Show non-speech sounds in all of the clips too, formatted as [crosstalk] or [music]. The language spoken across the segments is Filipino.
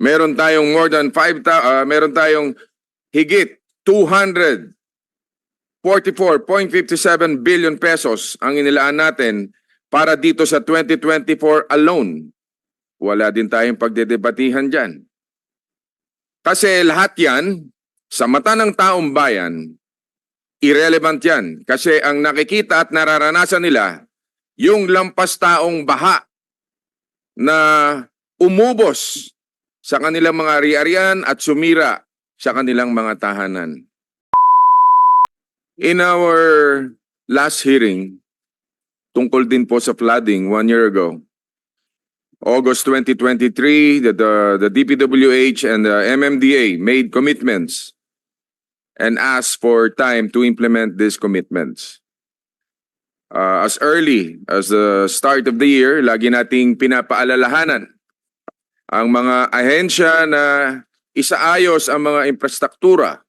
Meron tayong more than 5 uh, meron tayong higit 244.57 billion pesos ang inilaan natin para dito sa 2024 alone. Wala din tayong pagdedebatihan dyan. Kasi lahat yan, sa mata ng taong bayan, irrelevant yan. Kasi ang nakikita at nararanasan nila, yung lampas taong baha na umubos sa kanilang mga ari-arian at sumira sa kanilang mga tahanan. In our last hearing, tungkol din po sa flooding one year ago, August 2023, the, the, the DPWH and the MMDA made commitments and asked for time to implement these commitments. Uh, as early as the start of the year, lagi nating pinapaalalahanan ang mga ahensya na isaayos ang mga infrastruktura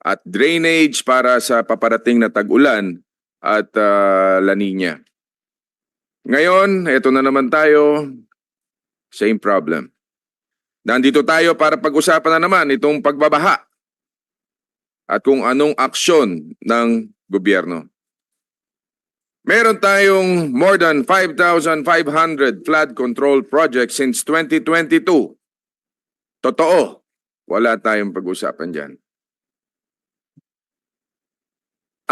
at drainage para sa paparating na tag-ulan at uh, La Nina. Ngayon, eto na naman tayo, same problem. Nandito tayo para pag-usapan na naman itong pagbabaha at kung anong aksyon ng gobyerno. Meron tayong more than 5,500 flood control projects since 2022. Totoo, wala tayong pag-usapan dyan.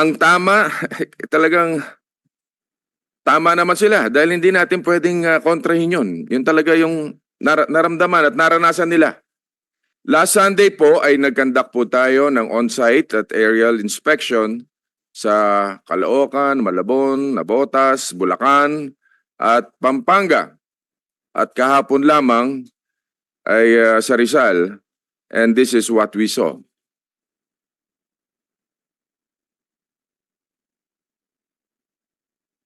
Ang tama, [laughs] talagang tama naman sila dahil hindi natin pwedeng uh, kontrahin yun. Yun talaga yung nar- naramdaman at naranasan nila. Last Sunday po ay nagkandak po tayo ng on-site at aerial inspection sa Caloocan, Malabon, Nabotas, Bulacan at Pampanga. At kahapon lamang ay uh, sa Rizal and this is what we saw.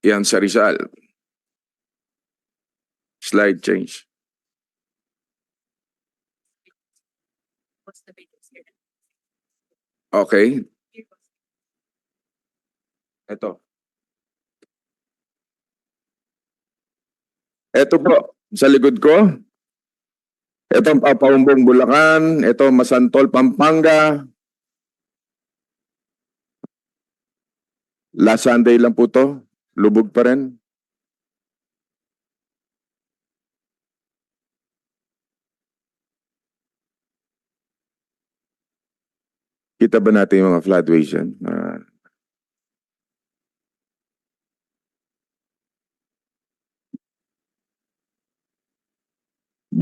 Yan sa Rizal. Slide change. Okay, ito. Ito po, sa likod ko. Ito Papaumbong Bulacan, ito Masantol, Pampanga. Last Sunday lang po to, lubog pa rin. Kita ba natin yung mga floodways yan?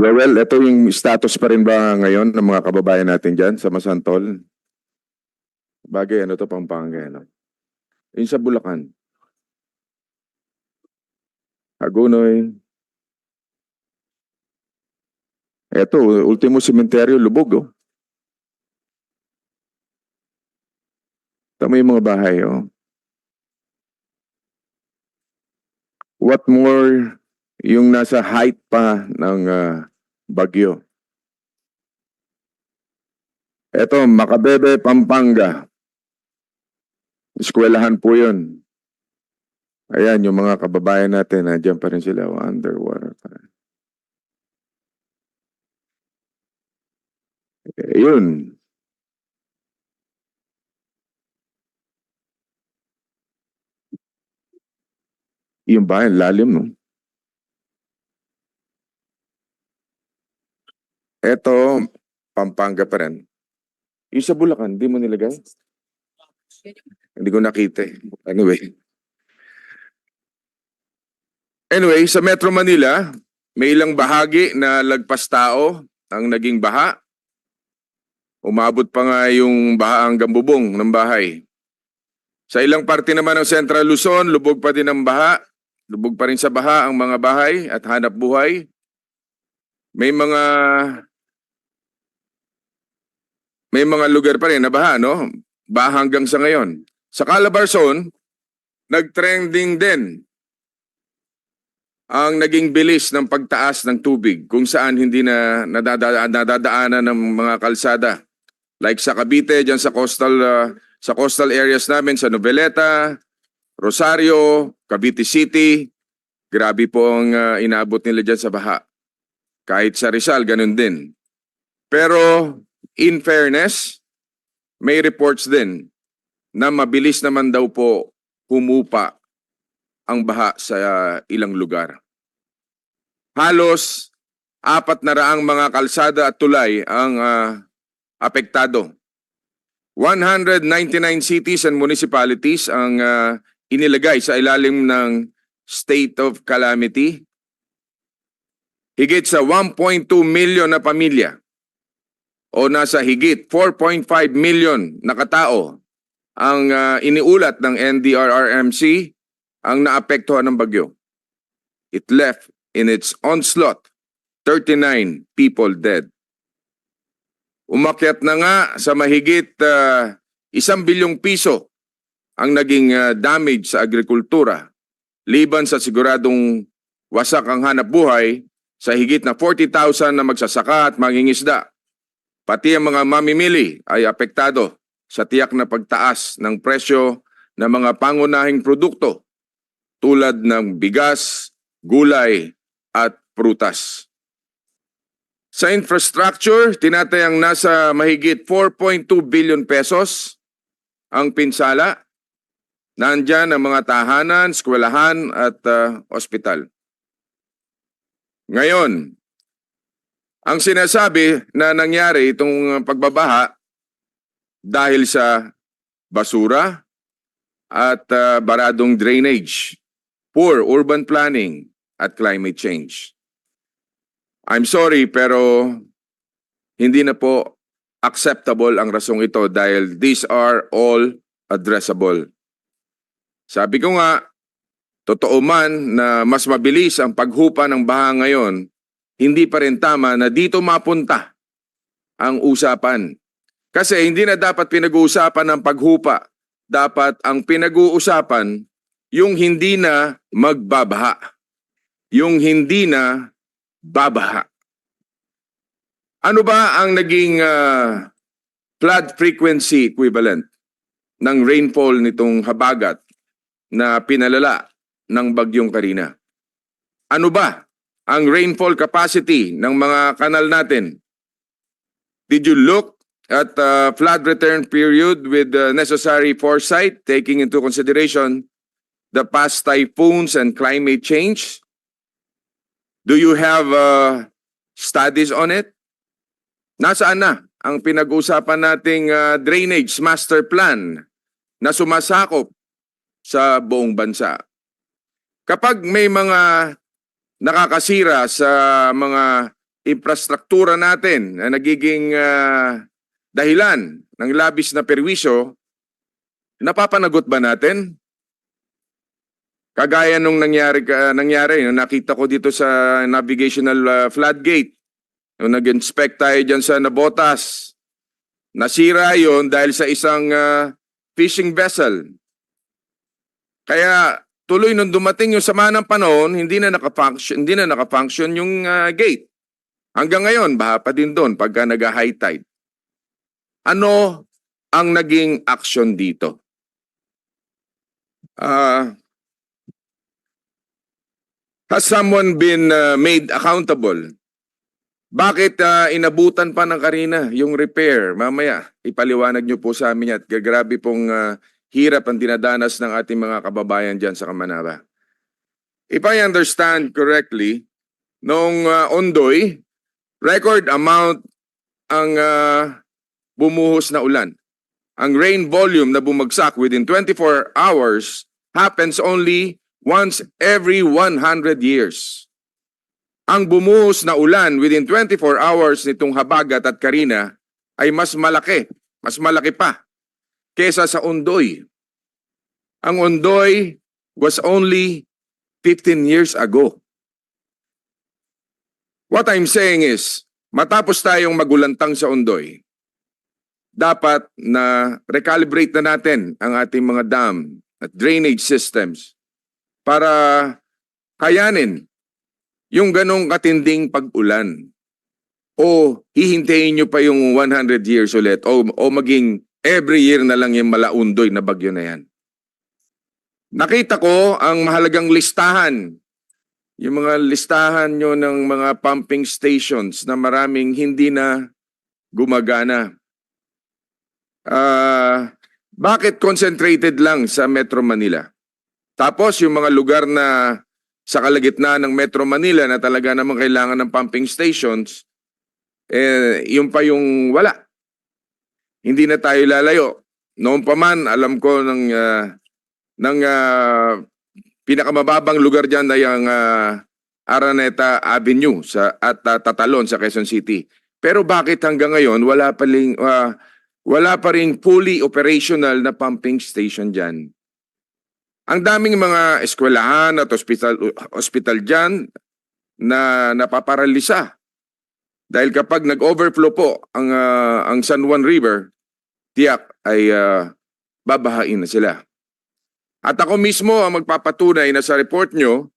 Joel, ito yung status pa rin ba ngayon ng mga kababayan natin dyan sa Masantol? Bagay, ano to, Pampanga, ano? Yung sa Bulacan. Hagunoy. Eto, ultimo sementeryo, lubog, oh. Tama yung mga bahay, oh. What more yung nasa height pa ng ah, bagyo. Eto, Makabebe, Pampanga. Eskwelahan po yun. Ayan, yung mga kababayan natin, nandiyan pa rin sila, underwater pa rin. Eh, yun. Yung bahay, lalim, no? Eto, Pampanga pa rin. Yung sa Bulacan, di mo nilagay? Hindi ko nakita eh. Anyway. Anyway, sa Metro Manila, may ilang bahagi na lagpas tao ang naging baha. Umabot pa nga yung baha hanggang bubong ng bahay. Sa ilang parte naman ng Central Luzon, lubog pa din ang baha. Lubog pa rin sa baha ang mga bahay at hanap buhay. May mga may mga lugar pa rin na baha, no? Baha hanggang sa ngayon. Sa Calabarzon, nag-trending din ang naging bilis ng pagtaas ng tubig kung saan hindi na nadada- nadadaanan ng mga kalsada. Like sa Cavite, dyan sa coastal uh, sa coastal areas namin sa Noveleta, Rosario, Cavite City, grabe po ang uh, inaabot nila dyan sa baha. Kahit sa Rizal, ganun din. Pero in fairness, may reports din na mabilis naman daw po humupa ang baha sa ilang lugar. Halos apat na raang mga kalsada at tulay ang ah, apektado. 199 cities and municipalities ang ah, inilagay sa ilalim ng state of calamity. Higit sa 1.2 million na pamilya o nasa higit 4.5 million na katao ang ah, iniulat ng NDRRMC ang naapektuhan ng bagyo. It left in its onslaught 39 people dead. Umakyat na nga sa mahigit ah, isang bilyong piso ang naging ah, damage sa agrikultura liban sa siguradong wasak ang hanap buhay sa higit na 40,000 na magsasaka at mangingisda. Pati ang mga mamimili ay apektado sa tiyak na pagtaas ng presyo ng mga pangunahing produkto tulad ng bigas, gulay at prutas. Sa infrastructure, tinatayang nasa mahigit 4.2 billion pesos ang pinsala. Nandyan ang mga tahanan, eskwelahan at ah, ospital. Ngayon, ang sinasabi na nangyari itong pagbabaha dahil sa basura at ah, baradong drainage, poor urban planning at climate change. I'm sorry pero hindi na po acceptable ang rasong ito dahil these are all addressable. Sabi ko nga, totoo man na mas mabilis ang paghupa ng baha ngayon, hindi pa rin tama na dito mapunta ang usapan. Kasi hindi na dapat pinag-uusapan ng paghupa. Dapat ang pinag-uusapan yung hindi na magbabaha. Yung hindi na babaha. Ano ba ang naging ah, flood frequency equivalent ng rainfall nitong habagat na pinalala ng bagyong Karina? Ano ba ang rainfall capacity ng mga kanal natin? Did you look at uh, flood return period with the necessary foresight taking into consideration the past typhoons and climate change? Do you have uh, studies on it? Nasaan na ang pinag-usapan nating uh, drainage master plan na sumasakop sa buong bansa? Kapag may mga nakakasira sa mga infrastruktura natin na nagiging uh, dahilan ng labis na perwisyo, napapanagot ba natin? Kagaya nung nangyari ka, nangyari, nung nakita ko dito sa navigational uh, floodgate, nung nag-inspect tayo dyan sa Nabotas, nasira yon dahil sa isang uh, fishing vessel. Kaya tuloy nung dumating yung sama ng panahon, hindi na naka-function, hindi na naka-function yung uh, gate. Hanggang ngayon, baha pa din doon pagka nag-high tide. Ano ang naging action dito? Ah, has someone been uh, made accountable? Bakit uh, inabutan pa ng Karina yung repair? Mamaya, ipaliwanag nyo po sa amin yan. Grabe pong uh, hirap ang dinadanas ng ating mga kababayan dyan sa Kamanaba. If I understand correctly, nung uh, Ondoy, record amount ang uh, bumuhos na ulan. Ang rain volume na bumagsak within 24 hours happens only once every 100 years. Ang bumuhos na ulan within 24 hours nitong Habagat at Karina ay mas malaki, mas malaki pa kesa sa Ondoy. Ang Ondoy was only 15 years ago. What I'm saying is, matapos tayong magulantang sa Ondoy, dapat na recalibrate na natin ang ating mga dam at drainage systems para kayanin yung ganong katinding pag-ulan. O hihintayin nyo pa yung 100 years ulit o, o maging every year na lang yung malaundoy na bagyo na yan. Nakita ko ang mahalagang listahan yung mga listahan nyo ng mga pumping stations na maraming hindi na gumagana. Ah, bakit concentrated lang sa Metro Manila? Tapos yung mga lugar na sa kalagitnaan ng Metro Manila na talaga namang kailangan ng pumping stations, eh, yung pa yung wala. Hindi na tayo lalayo. Noon pa man, alam ko ng, ah, ng ah, pinakamababang lugar dyan ay ang ah, Araneta Avenue sa, at ah, Tatalon sa Quezon City. Pero bakit hanggang ngayon wala pa ring, ah, wala pa ring fully operational na pumping station dyan? Ang daming mga eskwelahan at hospital, hospital dyan na napaparalisa. Dahil kapag nag-overflow po ang, ah, ang San Juan River, tiyak ay ah, babahain na sila. At ako mismo ang magpapatunay na sa report nyo,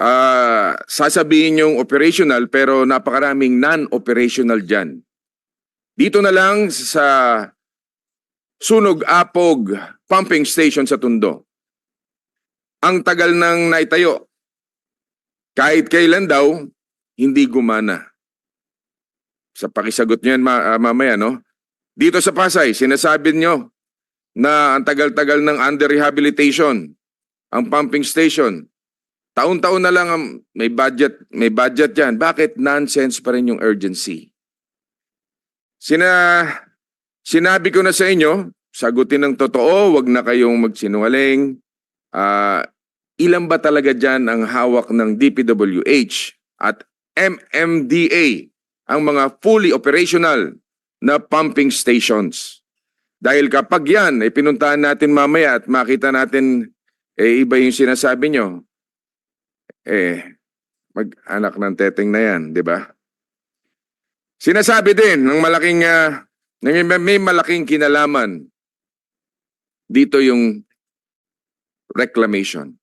ah, sasabihin yung operational pero napakaraming non-operational dyan. Dito na lang sa Sunog Apog Pumping Station sa Tundo. Ang tagal nang naitayo. Kahit kailan daw, hindi gumana. Sa pakisagot niyo yan ma- ah, mamaya, no? Dito sa Pasay, sinasabi nyo na ang tagal-tagal ng under rehabilitation, ang pumping station. Taon-taon na lang ang may budget, may budget yan. Bakit nonsense pa rin yung urgency? Sina sinabi ko na sa inyo, sagutin ng totoo, wag na kayong magsinungaling. Ah, ilan ba talaga dyan ang hawak ng DPWH at MMDA ang mga fully operational na pumping stations? Dahil kapag yan, ay pinuntahan natin mamaya at makita natin, eh, iba yung sinasabi nyo, eh, mag-anak ng teteng na yan, di ba? Sinasabi din ng malaking, ah, may, may malaking kinalaman dito yung reclamation.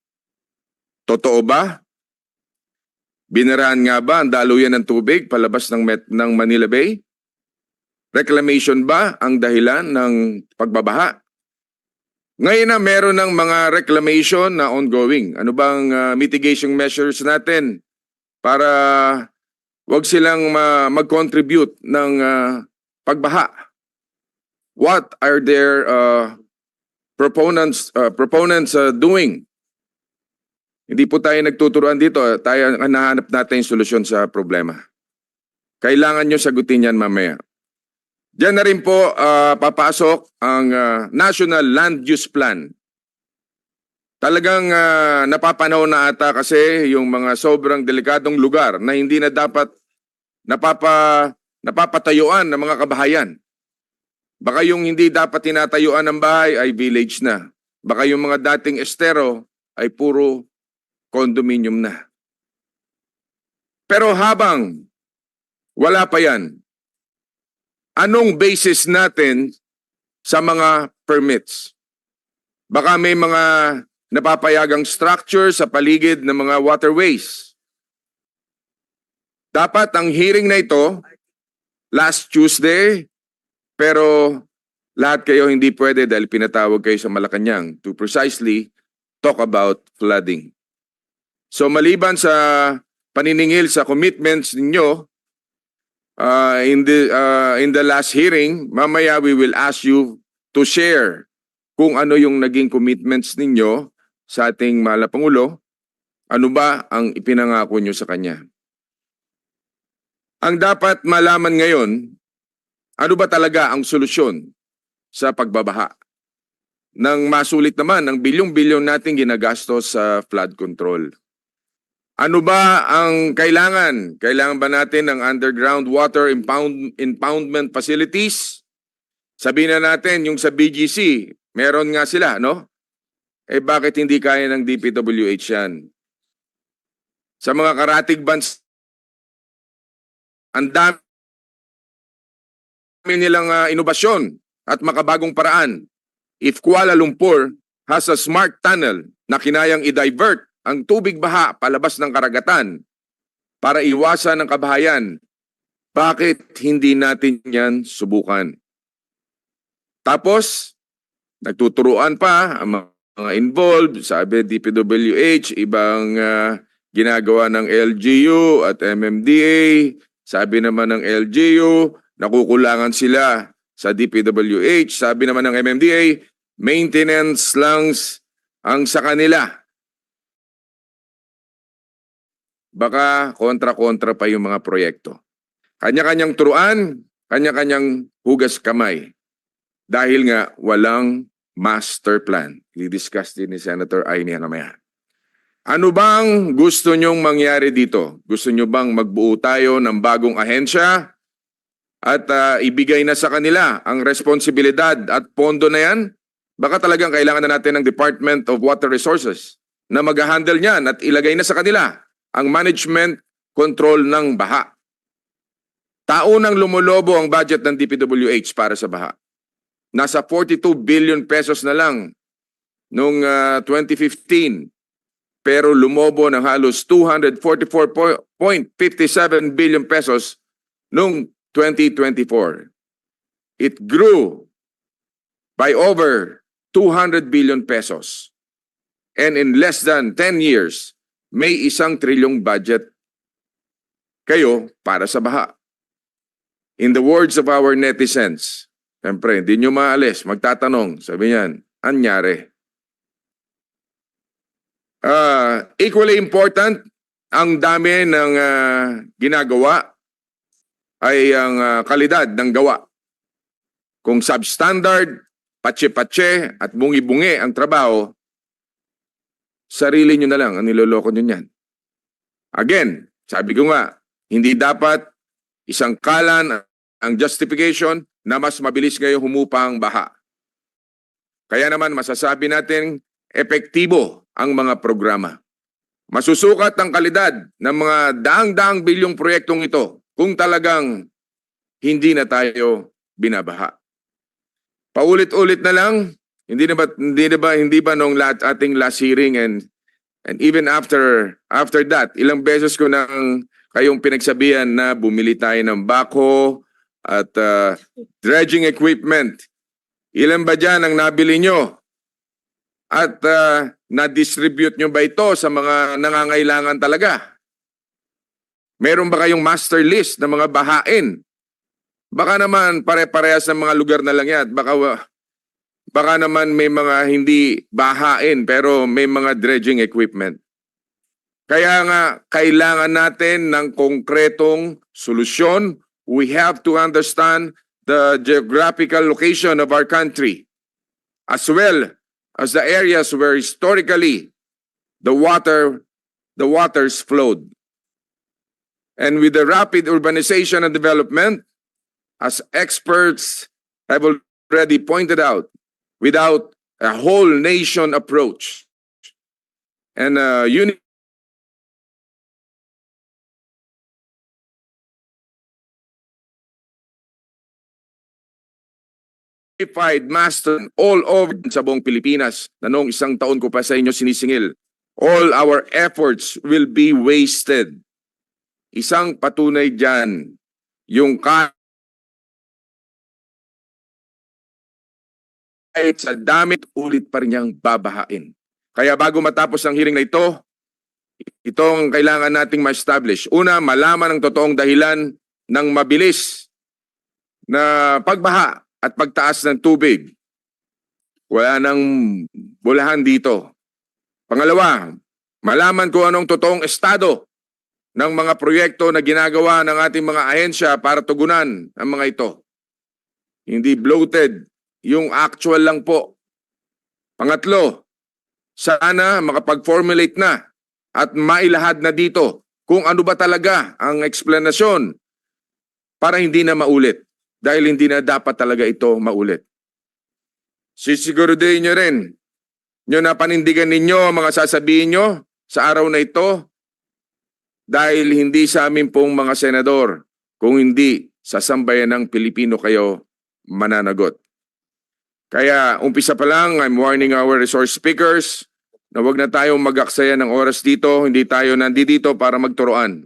Totoo ba? Binaraan nga ba ang daluyan ng tubig palabas ng, Met, ng Manila Bay? Reclamation ba ang dahilan ng pagbabaha? Ngayon na meron ng mga reclamation na ongoing. Ano bang ah, mitigation measures natin para wag silang ma- mag-contribute ng ah, pagbaha? What are their ah, proponents ah, proponents ah, doing? Hindi po tayo nagtuturuan dito. Tayo ang nahanap natin yung solusyon sa problema. Kailangan nyo sagutin yan mamaya. Diyan na rin po ah, papasok ang ah, National Land Use Plan. Talagang ah, napapanahon na ata kasi yung mga sobrang delikadong lugar na hindi na dapat napapa, napapatayuan ng mga kabahayan. Baka yung hindi dapat tinatayuan ng bahay ay village na. Baka yung mga dating estero ay puro condominium na. Pero habang wala pa yan, anong basis natin sa mga permits? Baka may mga napapayagang structure sa paligid ng mga waterways. Dapat ang hearing na ito last Tuesday, pero lahat kayo hindi pwede dahil pinatawag kayo sa Malacanang to precisely talk about flooding. So maliban sa paniningil sa commitments ninyo, uh, in the uh, in the last hearing, mamaya we will ask you to share kung ano yung naging commitments ninyo sa ating mahal Pangulo. Ano ba ang ipinangako nyo sa kanya? Ang dapat malaman ngayon, ano ba talaga ang solusyon sa pagbabaha? Nang masulit naman ang bilyong-bilyon nating ginagastos sa flood control. Ano ba ang kailangan? Kailangan ba natin ng underground water impound, impoundment facilities? Sabihin na natin, yung sa BGC, meron nga sila, no? Eh bakit hindi kaya ng DPWH yan? Sa mga karatig bands, ang dami nilang ah, inobasyon at makabagong paraan. If Kuala Lumpur has a smart tunnel na kinayang i-divert ang tubig baha palabas ng karagatan para iwasan ng kabahayan, bakit hindi natin yan subukan? Tapos, nagtuturuan pa ang mga involved, sabi DPWH, ibang ah, ginagawa ng LGU at MMDA, Sabi naman ng LGU, nakukulangan sila sa DPWH. Sabi naman ng MMDA, maintenance lang ang sa kanila. Baka kontra-kontra pa yung mga proyekto. Kanya-kanyang turuan, kanya-kanyang hugas kamay. Dahil nga walang master plan. I-discuss din ni Senator Aini mamaya. Ano bang gusto nyong mangyari dito? Gusto nyo bang magbuo tayo ng bagong ahensya at ah, ibigay na sa kanila ang responsibilidad at pondo na yan? Baka talagang kailangan na natin ng Department of Water Resources na mag-handle niyan at ilagay na sa kanila ang management control ng baha. Taunang lumulobo ang budget ng DPWH para sa baha. Nasa 42 billion pesos na lang noong ah, 2015 pero lumobo ng halos 244.57 billion pesos noong 2024. It grew by over 200 billion pesos. And in less than 10 years, may isang trilyong budget kayo para sa baha. In the words of our netizens, siyempre, hindi nyo maalis, magtatanong, sabi niyan, anyari? Uh, equally important, ang dami ng ah, ginagawa ay ang ah, kalidad ng gawa. Kung substandard, patse-patse at bungi-bungi ang trabaho, sarili nyo na lang ang niloloko nyo niyan. Again, sabi ko nga, hindi dapat isang kalan ang justification na mas mabilis ngayon humupa ang baha. Kaya naman masasabi natin epektibo ang mga programa. Masusukat ang kalidad ng mga daang-daang bilyong proyektong ito kung talagang hindi na tayo binabaha. Paulit-ulit na lang, hindi na ba hindi na ba hindi ba nung lat, ating last hearing and and even after after that, ilang beses ko nang kayong pinagsabihan na bumili tayo ng bako at ah, dredging equipment. Ilan ba dyan ang nabili nyo? At ah, na-distribute nyo ba ito sa mga nangangailangan talaga? Meron ba kayong master list ng mga bahain? Baka naman pare-parehas ng mga lugar na lang yan. Baka, baka naman may mga hindi bahain pero may mga dredging equipment. Kaya nga, kailangan natin ng konkretong solusyon. We have to understand the geographical location of our country as well as the areas where historically the water the waters flowed. And with the rapid urbanization and development, as experts have already pointed out, without a whole nation approach and a uni- unified master all over sa buong Pilipinas na noong isang taon ko pa sa inyo sinisingil. All our efforts will be wasted. Isang patunay dyan, yung ka- kahit sa damit ulit pa rin niyang babahain. Kaya bago matapos ang hearing na ito, itong kailangan nating ma-establish. Una, malaman ang totoong dahilan ng mabilis na pagbaha at pagtaas ng tubig. Wala nang bulahan dito. Pangalawa, malaman kung anong totoong estado ng mga proyekto na ginagawa ng ating mga ahensya para tugunan ang mga ito. Hindi bloated, yung actual lang po. Pangatlo, sana makapag-formulate na at mailahad na dito kung ano ba talaga ang eksplanasyon para hindi na maulit dahil hindi na dapat talaga ito maulit. Sisiguraduhin nyo rin nyo na panindigan ninyo ang mga sasabihin nyo sa araw na ito dahil hindi sa amin pong mga senador kung hindi sa sambayan ng Pilipino kayo mananagot. Kaya umpisa pa lang, I'm warning our resource speakers na wag na tayong mag-aksaya ng oras dito. Hindi tayo nandito para magturoan.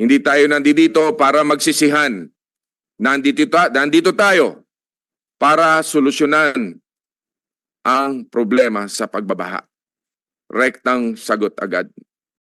Hindi tayo nandito para magsisihan. Nandito, ta- nandito tayo para solusyonan ang problema sa pagbabaha. Rektang sagot agad.